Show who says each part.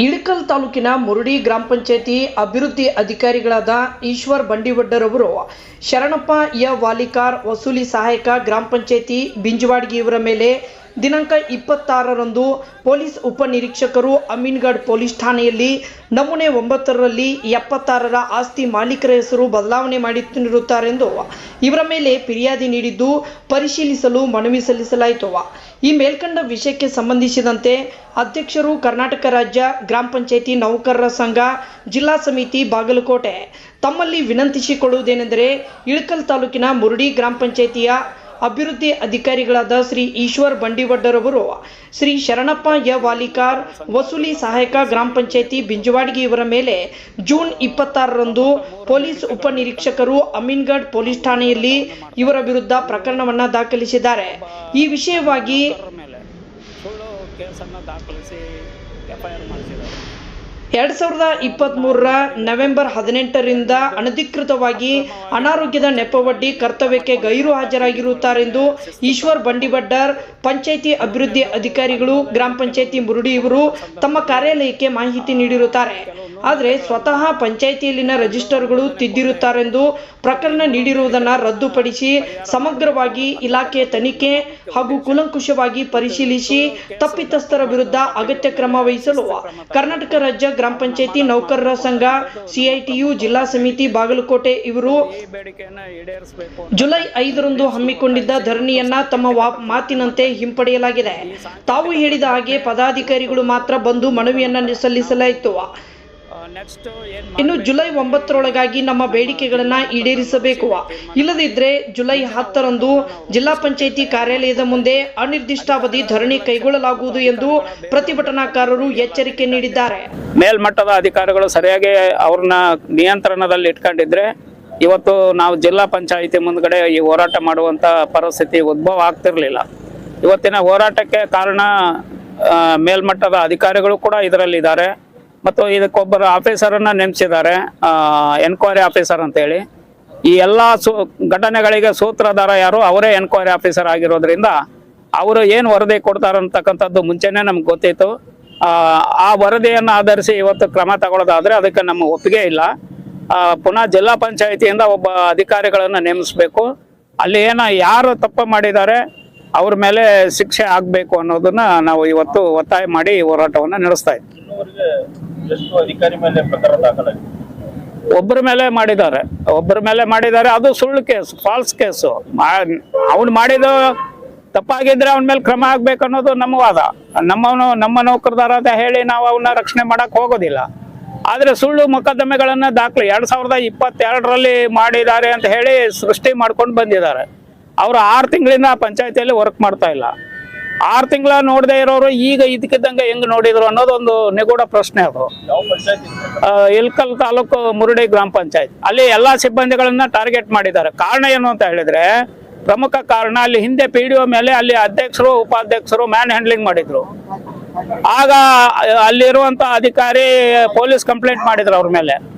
Speaker 1: ಇಳಕಲ್ ತಾಲೂಕಿನ ಮುರುಡಿ ಗ್ರಾಮ ಪಂಚಾಯತಿ ಅಭಿವೃದ್ಧಿ ಅಧಿಕಾರಿಗಳಾದ ಈಶ್ವರ್ ಬಂಡಿವಡ್ಡರವರು ಶರಣಪ್ಪ ಯ ವಾಲಿಕಾರ್ ವಸೂಲಿ ಸಹಾಯಕ ಗ್ರಾಮ ಪಂಚಾಯತಿ ಬಿಂಜವಾಡ್ಗಿ ಇವರ ಮೇಲೆ ದಿನಾಂಕ ಇಪ್ಪತ್ತಾರರಂದು ಪೊಲೀಸ್ ಉಪನಿರೀಕ್ಷಕರು ಅಮೀನ್ಗಢ ಪೊಲೀಸ್ ಠಾಣೆಯಲ್ಲಿ ನಮೂನೆ ಒಂಬತ್ತರಲ್ಲಿ ಎಪ್ಪತ್ತಾರರ ಆಸ್ತಿ ಮಾಲೀಕರ ಹೆಸರು ಬದಲಾವಣೆ ಮಾಡಿರುತ್ತಾರೆಂದು ಇವರ ಮೇಲೆ ಫಿರ್ಯಾದಿ ನೀಡಿದ್ದು ಪರಿಶೀಲಿಸಲು ಮನವಿ ಸಲ್ಲಿಸಲಾಯಿತು. ಈ ಮೇಲ್ಕಂಡ ವಿಷಯಕ್ಕೆ ಸಂಬಂಧಿಸಿದಂತೆ ಅಧ್ಯಕ್ಷರು ಕರ್ನಾಟಕ ರಾಜ್ಯ ಗ್ರಾಮ ಪಂಚಾಯಿತಿ ನೌಕರರ ಸಂಘ, ಜಿಲ್ಲಾ ಸಮಿತಿ ಬಾಗಲಕೋಟೆ ತಮ್ಮಲ್ಲಿ ವಿನಂತಿಸಿಕೊಳ್ಳುವುದೇನೆಂದರೆ ಇಳಕಲ್ ತಾಲೂಕಿನ ಮುರುಡಿ ಗ್ರಾಮ ಪಂಚಾಯತಿಯ ಅಭಿವೃದ್ಧಿ ಅಧಿಕಾರಿಗಳಾದ ಶ್ರೀ ಈಶ್ವರ್ ಬಂಡಿವಡ್ಡರವರು, ಶ್ರೀ ಶರಣಪ್ಪ ಯ ವಾಲಿಕಾರ್, ವಸೂಲಿ ಸಹಾಯಕ ಗ್ರಾಮ ಪಂಚಾಯಿತಿ ಬಿಂಜವಾಡ್ಗಿ ಇವರ ಮೇಲೆ ಜೂನ್ ಇಪ್ಪತ್ತಾರರಂದು ಪೊಲೀಸ್ ಉಪನಿರೀಕ್ಷಕರು ಅಮೀನ್ಗಢ್ ಪೊಲೀಸ್ ಠಾಣೆಯಲ್ಲಿ ಇವರ ವಿರುದ್ಧ ಪ್ರಕರಣವನ್ನು ದಾಖಲಿಸಿದ್ದಾರೆ. ಈ ವಿಷಯವಾಗಿ
Speaker 2: ಸುಳ್ಳು ಕೇಸನ್ನು ದಾಖಲಿಸಿ ಎಫ್ ಐ ಆರ್ ಮಾಡಿಸಿದ್ದಾರೆ.
Speaker 1: ಎರಡ್ ಸಾವಿರದ ಇಪ್ಪತ್ತ್ಮೂರರ ನವೆಂಬರ್ ಹದಿನೆಂಟರಿಂದ ಅನಧಿಕೃತವಾಗಿ ಅನಾರೋಗ್ಯದ ನೆಪವಡ್ಡಿ ಕರ್ತವ್ಯಕ್ಕೆ ಗೈರು ಹಾಜರಾಗಿರುತ್ತಾರೆಂದು ಈಶ್ವರ್ ಬಂಡಿಬಡ್ಡರ್ ಪಂಚಾಯಿತಿ ಅಭಿವೃದ್ಧಿ ಅಧಿಕಾರಿಗಳು, ಗ್ರಾಮ ಪಂಚಾಯಿತಿ ಮುರುಡಿ ಇವರು ತಮ್ಮ ಕಾರ್ಯಾಲಯಕ್ಕೆ ಮಾಹಿತಿ ನೀಡಿರುತ್ತಾರೆ. ಆದರೆ ಸ್ವತಃ ಪಂಚಾಯಿತಿಯಲ್ಲಿನ ರಿಜಿಸ್ಟರ್ಗಳು ತಿದ್ದಿರುತ್ತಾರೆಂದು ಪ್ರಕರಣ ನೀಡಿರುವುದನ್ನು ರದ್ದುಪಡಿಸಿ ಸಮಗ್ರವಾಗಿ ಇಲಾಖೆ ತನಿಖೆ ಹಾಗೂ ಕುಲಂಕುಷವಾಗಿ ಪರಿಶೀಲಿಸಿ ತಪ್ಪಿತಸ್ಥರ ವಿರುದ್ಧ ಅಗತ್ಯ ಕ್ರಮ ವಹಿಸಲು ಕರ್ನಾಟಕ ರಾಜ್ಯ ಗ್ರಾಮ ಪಂಚಾಯತಿ ನೌಕರರ ಸಂಘ, ಸಿಐಟಿಯು, ಜಿಲ್ಲಾ ಸಮಿತಿ, ಬಾಗಲಕೋಟೆ ಇವರು ಜುಲೈ ಐದರಂದು ಹಮ್ಮಿಕೊಂಡಿದ್ದ ಧರಣಿಯನ್ನ ತಮ್ಮ ಮಾತಿನಂತೆ ಹಿಂಪಡೆಯಲಾಗಿದೆ. ತಾವು ಹೇಳಿದ ಹಾಗೆ ಪದಾಧಿಕಾರಿಗಳು ಮಾತ್ರ ಬಂದು ಮನವಿಯನ್ನ ಸಲ್ಲಿಸಲಾಯಿತು.
Speaker 2: ನೆಕ್ಸ್ಟ್ ಏನು
Speaker 1: ಇನ್ನು ಜುಲೈ ಒಂಬತ್ತರೊಳಗಾಗಿ ನಮ್ಮ ಬೇಡಿಕೆಗಳನ್ನ ಈಡೇರಿಸಬೇಕು. ಇಲ್ಲದಿದ್ದರೆ ಜುಲೈ ಹತ್ತರಂದು ಜಿಲ್ಲಾ ಪಂಚಾಯಿತಿ ಕಾರ್ಯಾಲಯದ ಮುಂದೆ ಅನಿರ್ದಿಷ್ಟಾವಧಿ ಧರಣಿ ಕೈಗೊಳ್ಳಲಾಗುವುದು ಎಂದು ಪ್ರತಿಭಟನಾಕಾರರು ಎಚ್ಚರಿಕೆ ನೀಡಿದ್ದಾರೆ.
Speaker 2: ಮೇಲ್ಮಟ್ಟದ ಅಧಿಕಾರಿಗಳು ಸರಿಯಾಗಿ ಅವ್ರನ್ನ ನಿಯಂತ್ರಣದಲ್ಲಿ ಇಟ್ಕೊಂಡಿದ್ರೆ ಇವತ್ತು ನಾವು ಜಿಲ್ಲಾ ಪಂಚಾಯಿತಿ ಮುಂದ್ಗಡೆ ಈ ಹೋರಾಟ ಮಾಡುವಂತ ಪರಿಸ್ಥಿತಿ ಉದ್ಭವ ಆಗ್ತಿರ್ಲಿಲ್ಲ. ಇವತ್ತಿನ ಹೋರಾಟಕ್ಕೆ ಕಾರಣ ಮೇಲ್ಮಟ್ಟದ ಅಧಿಕಾರಿಗಳು ಕೂಡ ಇದರಲ್ಲಿದ್ದಾರೆ. ಮತ್ತು ಇದಕ್ಕೊಬ್ಬರು ಆಫೀಸರನ್ನ ನೇಮಿಸಿದ್ದಾರೆ. ಎನ್ಕ್ವೈರಿ ಆಫೀಸರ್ ಅಂತೇಳಿ. ಈ ಎಲ್ಲ ಸೂ ಘಟನೆಗಳಿಗೆ ಸೂತ್ರಧಾರ ಯಾರು ಅವರೇ ಎನ್ಕ್ವೈರಿ ಆಫೀಸರ್ ಆಗಿರೋದ್ರಿಂದ ಅವರು ಏನು ವರದಿ ಕೊಡ್ತಾರೆ ಅಂತಕ್ಕಂಥದ್ದು ಮುಂಚೆನೇ ನಮ್ಗೆ ಗೊತ್ತಿತ್ತು. ಆ, ವರದಿಯನ್ನು ಆಧರಿಸಿ ಇವತ್ತು ಕ್ರಮ ತಗೊಳ್ಳೋದಾದ್ರೆ ಅದಕ್ಕೆ ನಮ್ಮ ಒಪ್ಪಿಗೆ ಇಲ್ಲ. ಪುನಃ ಜಿಲ್ಲಾ ಪಂಚಾಯಿತಿಯಿಂದ ಒಬ್ಬ ಅಧಿಕಾರಿಗಳನ್ನು ನೇಮಿಸಬೇಕು. ಅಲ್ಲಿ ಏನ ಯಾರು ತಪ್ಪು ಮಾಡಿದ್ದಾರೆ ಅವ್ರ ಮೇಲೆ ಶಿಕ್ಷೆ ಆಗಬೇಕು ಅನ್ನೋದನ್ನ ನಾವು ಇವತ್ತು ಒತ್ತಾಯ ಮಾಡಿ ಹೋರಾಟವನ್ನ ನಡೆಸ್ತಾ ಇದ್ದೀವಿ ಒಬ್ಬರ ಮೇಲೆ ಮಾಡಿದ್ದಾರೆ. ಒಬ್ಬರ ಮೇಲೆ ಮಾಡಿದ್ದಾರೆ ಅದು ಸುಳ್ಳು ಕೇಸ್ ಫಾಲ್ಸ್ ಕೇಸು. ಅವ್ನು ಮಾಡಿದ ತಪ್ಪಾಗಿದ್ರೆ ಅವನ ಮೇಲೆ ಕ್ರಮ ಆಗ್ಬೇಕು ಅನ್ನೋದು ನಮ್ಮ ವಾದ. ನಮ್ಮವನು ನಮ್ಮ ನೌಕರದಾರ ಅಂತ ಹೇಳಿ ನಾವು ಅವನ್ನ ರಕ್ಷಣೆ ಮಾಡಕ್ ಹೋಗೋದಿಲ್ಲ. ಆದ್ರೆ ಸುಳ್ಳು ಮೊಕದ್ದಮೆಗಳನ್ನ ದಾಖಲೆ ಎರಡ್ ಸಾವಿರದ ಇಪ್ಪತ್ತೆರಡರಲ್ಲಿ ಮಾಡಿದ್ದಾರೆ ಅಂತ ಹೇಳಿ ಸೃಷ್ಟಿ ಮಾಡ್ಕೊಂಡು ಬಂದಿದ್ದಾರೆ. ಅವರು ಆರು ತಿಂಗಳಿಂದ ಪಂಚಾಯತಿಯಲ್ಲಿ ವರ್ಕ್ ಮಾಡ್ತಾ ಇಲ್ಲ. ಆರು ತಿಂಗಳ ನೋಡದೆ ಇರೋರು ಈಗ ಇದಕ್ಕಿದ್ದಂಗೆ ಹೆಂಗ್ ನೋಡಿದ್ರು ಅನ್ನೋದೊಂದು ನಿಗೂಢ ಪ್ರಶ್ನೆ ಅದು. ಆ, ಇಲ್ಕಲ್ ತಾಲೂಕು ಮುರುಡಿ ಗ್ರಾಮ ಪಂಚಾಯತ್. ಅಲ್ಲಿ ಎಲ್ಲಾ ಸಿಬ್ಬಂದಿಗಳನ್ನ ಟಾರ್ಗೆಟ್ ಮಾಡಿದ್ದಾರೆ. ಕಾರಣ ಏನು ಅಂತ ಹೇಳಿದ್ರೆ ಪ್ರಮುಖ ಕಾರಣ ಅಲ್ಲಿ ಹಿಂದೆ ಪಿ ಡಿ ಒ ಮೇಲೆ ಅಲ್ಲಿ ಅಧ್ಯಕ್ಷರು ಉಪಾಧ್ಯಕ್ಷರು ಮ್ಯಾನ್ ಹ್ಯಾಂಡ್ಲಿಂಗ್ ಮಾಡಿದ್ರು. ಆಗ ಅಲ್ಲಿರುವಂತ ಅಧಿಕಾರಿ ಪೊಲೀಸ್ ಕಂಪ್ಲೇಂಟ್ ಮಾಡಿದ್ರು ಅವ್ರ ಮೇಲೆ.